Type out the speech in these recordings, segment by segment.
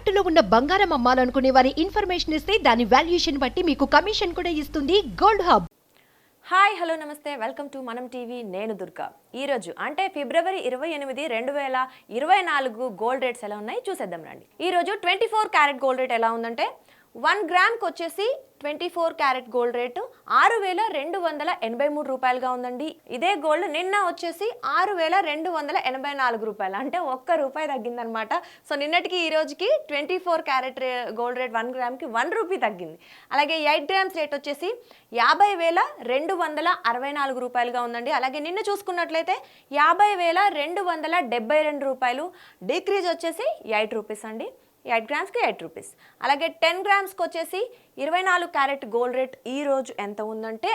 తాకట్టులో ఉన్న బంగారం అమ్మాలనుకునే వారి ఇన్ఫర్మేషన్ ఇస్తే దాని వాల్యుయేషన్ బట్టి మీకు కమిషన్ కూడా ఇస్తుంది గోల్డ్ హబ్. హాయ్ హలో నమస్తే. వెల్కమ్ టు మనం టీవీ నేను దుర్గా. ఈరోజు అంటే ఫిబ్రవరి ఇరవై ఎనిమిది రెండు వేల ఇరవై నాలుగు గోల్డ్ రేట్స్ ఎలా ఉన్నాయి చూసేద్దాం రండి. ఈరోజు twenty four carat gold rate ఎలా ఉందంటే వన్ గ్రామ్కి వచ్చేసి twenty four carat gold rate ఆరు వేల రెండు వందల ఎనభై మూడు రూపాయలుగా ఉందండి. ఇదే గోల్డ్ నిన్న వచ్చేసి ఆరు వేల రెండు వందల ఎనభై నాలుగు రూపాయలు. అంటే ఒక్క రూపాయి తగ్గిందనమాట. సో నిన్నటికి ఈ రోజుకి ట్వంటీ ఫోర్ క్యారెట్ రే గోల్డ్ రేట్ వన్ గ్రామ్కి వన్ రూపీ తగ్గింది. అలాగే ఎయిట్ గ్రామ్స్ రేట్ వచ్చేసి యాభై వేల రెండు వందల అరవై నాలుగు రూపాయలుగా ఉందండి. అలాగే నిన్న చూసుకున్నట్లయితే యాభై వేల రెండు వందల డెబ్బై రెండు రూపాయలు. డిక్రీజ్ వచ్చేసి ఎయిట్ రూపీస్ అండి. ఎయిట్ గ్రామ్స్కి ఎయిట్ రూపీస్. అలాగే టెన్ గ్రామ్స్కి వచ్చేసి ఇరవై నాలుగు క్యారెట్ గోల్డ్ రేట్ ఈ రోజు ఎంత ఉందంటే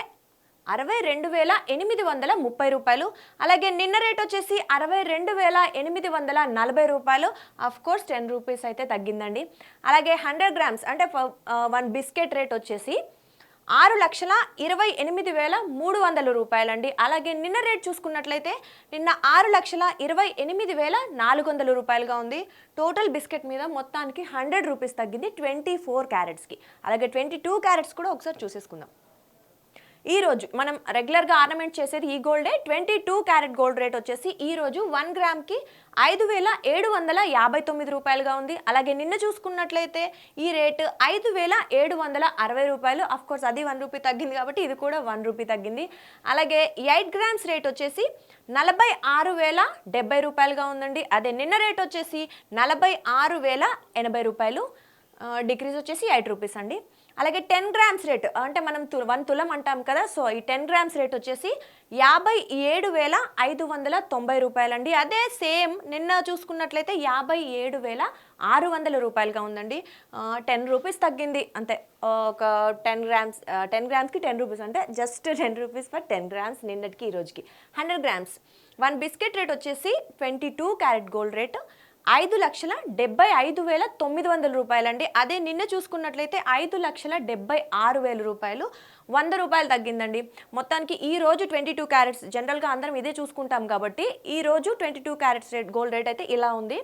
అరవై రెండు వేల ఎనిమిది వందల ముప్పై రూపాయలు. అలాగే నిన్న రేట్ వచ్చేసి అరవై రెండు వేల ఎనిమిది వందల నలభై రూపాయలు. అఫ్ కోర్స్ టెన్ రూపీస్ అయితే తగ్గిందండి. అలాగే హండ్రెడ్ గ్రామ్స్ అంటే వన్ బిస్కెట్ రేట్ వచ్చేసి ఆరు లక్షల ఇరవై ఎనిమిది వేల మూడు వందల రూపాయలండి. అలాగే నిన్న రేట్ చూసుకున్నట్లయితే నిన్న ఆరు లక్షల ఇరవై ఎనిమిది వేల నాలుగు వందల రూపాయలుగా ఉంది. టోటల్ బిస్కెట్ మీద మొత్తానికి హండ్రెడ్ రూపీస్ తగ్గింది ట్వంటీ ఫోర్ క్యారెట్స్కి. అలాగే ట్వంటీ టూ క్యారెట్స్ కూడా ఒకసారి చూసేసుకుందాం. ఈ రోజు మనం రెగ్యులర్గా ఆర్నమెంట్ చేసేది ఈ గోల్డే twenty two carat gold rate వచ్చేసి ఈ రోజు వన్ గ్రామ్కి ఐదు వేల ఏడు వందల యాభై తొమ్మిది రూపాయలుగా ఉంది. అలాగే నిన్న చూసుకున్నట్లయితే ఈ రేటు ఐదు వేల ఏడు వందల అరవై రూపాయలు. కోర్స్ అది వన్ రూపీ తగ్గింది కాబట్టి ఇది కూడా వన్ రూపీ తగ్గింది. అలాగే ఎయిట్ గ్రామ్స్ రేట్ వచ్చేసి నలభై ఆరు వేల డెబ్బై రూపాయలుగా ఉందండి. అదే నిన్న రేట్ వచ్చేసి నలభై ఆరు వేల ఎనభై రూపాయలు డిక్రీజ్ వచ్చేసి ఎయిట్ రూపీస్ అండి. అలాగే టెన్ గ్రామ్స్ రేట్ అంటే మనం తు వన్ తులం అంటాం కదా సో ఈ టెన్ గ్రామ్స్ రేట్ వచ్చేసి యాభై ఏడు వేల ఐదు వందల తొంభై రూపాయలండి. అదే సేమ్ నిన్న చూసుకున్నట్లయితే యాభై ఏడు వేల ఆరు వందల రూపాయలుగా ఉందండి. టెన్ రూపీస్ తగ్గింది అంతే. ఒక టెన్ గ్రామ్స్ టెన్ గ్రామ్స్కి టెన్ రూపీస్ అంటే just ten rupees for ten grams నిన్నటికి ఈ రోజుకి. Hundred grams. One biscuit rate వచ్చేసి twenty two carat gold rate. ఐదు లక్షల డెబ్బై ఐదు వేల తొమ్మిది వందల రూపాయలండి. అదే నిన్న చూసుకున్నట్లయితే ఐదు లక్షల డెబ్బై ఆరు వేల రూపాయలు వంద రూపాయలు తగ్గిందండి. మొత్తానికి ఈ రోజు ట్వంటీ టూ క్యారెట్స్ జనరల్గా అందరం ఇదే చూసుకుంటాం కాబట్టి ఈ రోజు twenty two carats rate gold rate అయితే ఇలా ఉంది.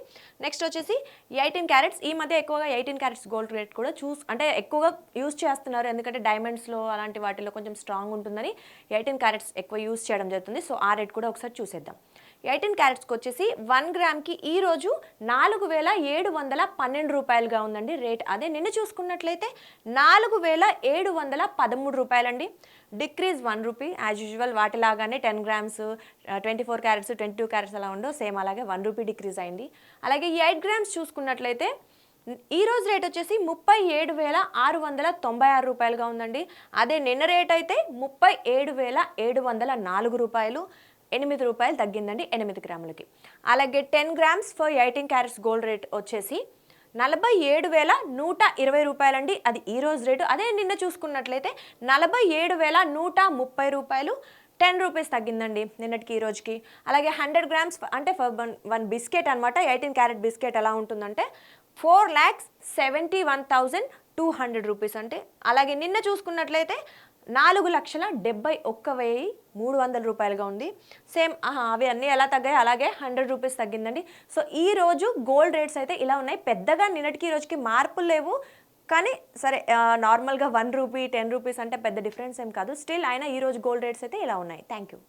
నెక్స్ట్ వచ్చేసి ఎయిటీన్ క్యారెట్స్ ఈ మధ్య ఎక్కువగా ఎయిటీన్ క్యారెట్స్ గోల్డ్ రేట్ కూడా చూస్ అంటే ఎక్కువగా యూస్ చేస్తున్నారు. ఎందుకంటే డైమండ్స్లో అలాంటి వాటిలో కొంచెం స్ట్రాంగ్ ఉంటుందని ఎయిటీన్ క్యారెట్స్ ఎక్కువ యూస్ చేయడం జరుగుతుంది. సో ఆ రేట్ కూడా ఒకసారి చూసేద్దాం. ఎయిటీన్ క్యారెట్స్కి వచ్చేసి వన్ గ్రామ్కి ఈరోజు నాలుగు వేల ఏడు వందల పన్నెండు రూపాయలుగా ఉందండి రేట్. అదే నిన్న చూసుకున్నట్లయితే నాలుగు వేల ఏడు వందల పదమూడు రూపాయలండి. Decrease one rupee as usual వాటిలాగానే ten grams twenty four carats twenty two carats అలా ఉండో సేమ్ అలాగే వన్ రూపీ డిక్రీజ్ అయింది. అలాగే ఈ ఎయిట్ గ్రామ్స్ చూసుకున్నట్లయితే ఈ రోజు రేట్ వచ్చేసి ముప్పై ఏడు వేల ఆరు వందల తొంభై ఆరు రూపాయలుగా ఉందండి. అదే నిన్న రేట్ అయితే ముప్పై ఏడు వేల ఏడు వందల నాలుగు రూపాయలు. ఎనిమిది రూపాయలు తగ్గిందండి ఎనిమిది గ్రాములకి. అలాగే ten grams for eighteen carats gold rate వచ్చేసి నలభై ఏడు వేల నూట ఇరవై రూపాయలండి. అది ఈ రోజు రేటు. అదే నిన్న చూసుకున్నట్లయితే నలభై ఏడు వేల నూట ముప్పై రూపాయలు టెన్ రూపీస్ తగ్గిందండి నిన్నటికి ఈ రోజుకి. అలాగే హండ్రెడ్ గ్రామ్స్ అంటే వన్ వన్ బిస్కెట్ అనమాట ఎయిటీన్ క్యారెట్ బిస్కెట్ ఎలా ఉంటుందంటే four lakhs seventy one thousand two hundred rupees అంటే. అలాగే నిన్న చూసుకున్నట్లయితే నాలుగు లక్షల డెబ్బై ఒక్క వెయ్యి మూడు వందల రూపాయలుగా ఉంది. సేమ్ ఆహా, అవి అన్నీ ఎలా తగ్గాయి అలాగే హండ్రెడ్ రూపీస్ తగ్గిందండి. సో ఈ రోజు గోల్డ్ రేట్స్ అయితే ఇలా ఉన్నాయి. పెద్దగా నిన్నటికి ఈ రోజుకి మార్పులు లేవు. కానీ సరే నార్మల్గా వన్ రూపీ టెన్ రూపీస్ అంటే పెద్ద డిఫరెన్స్ ఏం కాదు. స్టిల్ అయినా ఈ రోజు గోల్డ్ రేట్స్ అయితే ఇలా ఉన్నాయి. Thank you.